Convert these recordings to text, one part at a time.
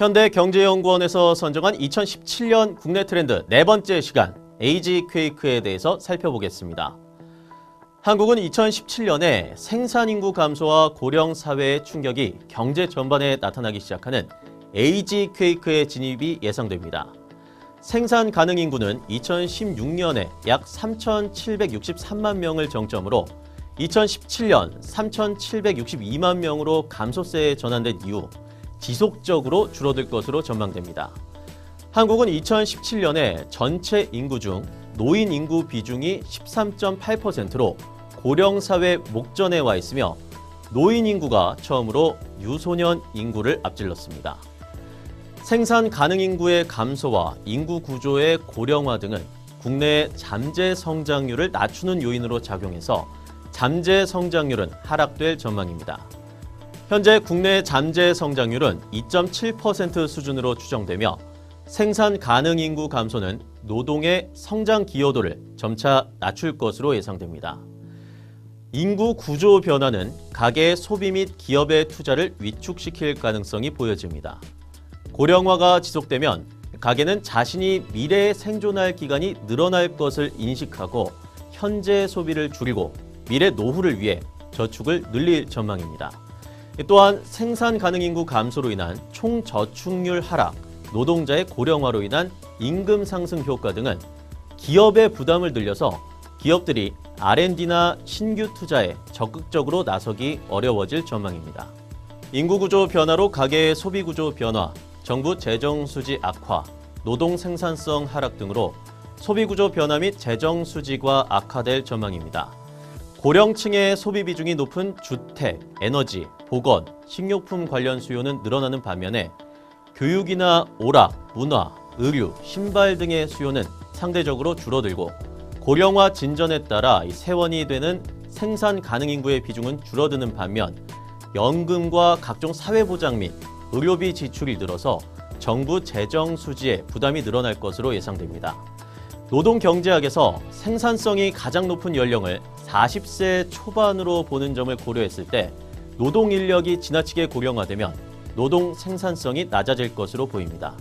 현대경제연구원에서 선정한 2017년 국내 트렌드 네 번째 시간 에이지 퀘이크에 대해서 살펴보겠습니다. 한국은 2017년에 생산 인구 감소와 고령 사회의 충격이 경제 전반에 나타나기 시작하는 에이지 퀘이크의 진입이 예상됩니다. 생산 가능 인구는 2016년에 약 3,763만 명을 정점으로 2017년 3,762만 명으로 감소세에 전환된 이후 지속적으로 줄어들 것으로 전망됩니다. 한국은 2017년에 전체 인구 중 노인 인구 비중이 13.8%로 고령 사회 목전에 와 있으며 노인 인구가 처음으로 유소년 인구를 앞질렀습니다. 생산 가능 인구의 감소와 인구 구조의 고령화 등은 국내 잠재 성장률을 낮추는 요인으로 작용해서 잠재 성장률은 하락될 전망입니다. 현재 국내 잠재 성장률은 2.7% 수준으로 추정되며 생산 가능 인구 감소는 노동의 성장 기여도를 점차 낮출 것으로 예상됩니다. 인구 구조 변화는 가계의 소비 및 기업의 투자를 위축시킬 가능성이 보여집니다. 고령화가 지속되면 가계는 자신이 미래에 생존할 기간이 늘어날 것을 인식하고 현재 소비를 줄이고 미래 노후를 위해 저축을 늘릴 전망입니다. 또한 생산 가능 인구 감소로 인한 총 저축률 하락, 노동자의 고령화로 인한 임금 상승 효과 등은 기업의 부담을 늘려서 기업들이 R&D나 신규 투자에 적극적으로 나서기 어려워질 전망입니다. 인구 구조 변화로 가계의 소비 구조 변화, 정부 재정 수지 악화, 노동 생산성 하락 등으로 소비 구조 변화 및 재정 수지가 악화될 전망입니다. 고령층의 소비 비중이 높은 주택, 에너지, 보건, 식료품 관련 수요는 늘어나는 반면에 교육이나 오락, 문화, 의류, 신발 등의 수요는 상대적으로 줄어들고 고령화 진전에 따라 이 세원이 되는 생산 가능 인구의 비중은 줄어드는 반면 연금과 각종 사회보장 및 의료비 지출이 늘어서 정부 재정 수지에 부담이 늘어날 것으로 예상됩니다. 노동경제학에서 생산성이 가장 높은 연령을 40세 초반으로 보는 점을 고려했을 때 노동 인력이 지나치게 고령화되면 노동 생산성이 낮아질 것으로 보입니다.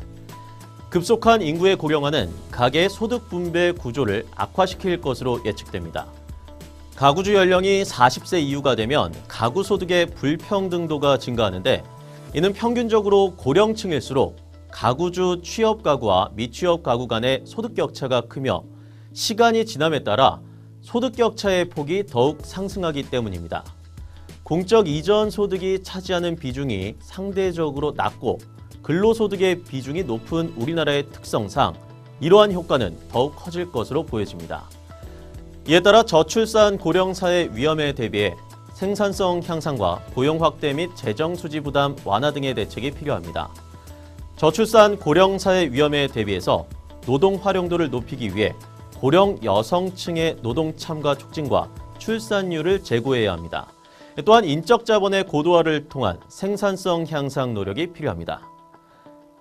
급속한 인구의 고령화는 가계의 소득 분배 구조를 악화시킬 것으로 예측됩니다. 가구주 연령이 40세 이후가 되면 가구 소득의 불평등도가 증가하는데 이는 평균적으로 고령층일수록 가구주 취업 가구와 미취업 가구 간의 소득 격차가 크며 시간이 지남에 따라 소득 격차의 폭이 더욱 상승하기 때문입니다. 공적 이전 소득이 차지하는 비중이 상대적으로 낮고 근로소득의 비중이 높은 우리나라의 특성상 이러한 효과는 더욱 커질 것으로 보여집니다. 이에 따라 저출산 고령 사회 위험에 대비해 생산성 향상과 고용 확대 및 재정 수지 부담 완화 등의 대책이 필요합니다. 저출산 고령 사회 위험에 대비해서 노동 활용도를 높이기 위해 고령 여성층의 노동 참가 촉진과 출산율을 제고해야 합니다. 또한 인적 자본의 고도화를 통한 생산성 향상 노력이 필요합니다.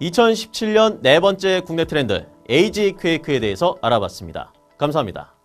2017년 네 번째 국내 트렌드 에이지 퀘이크에 대해서 알아봤습니다. 감사합니다.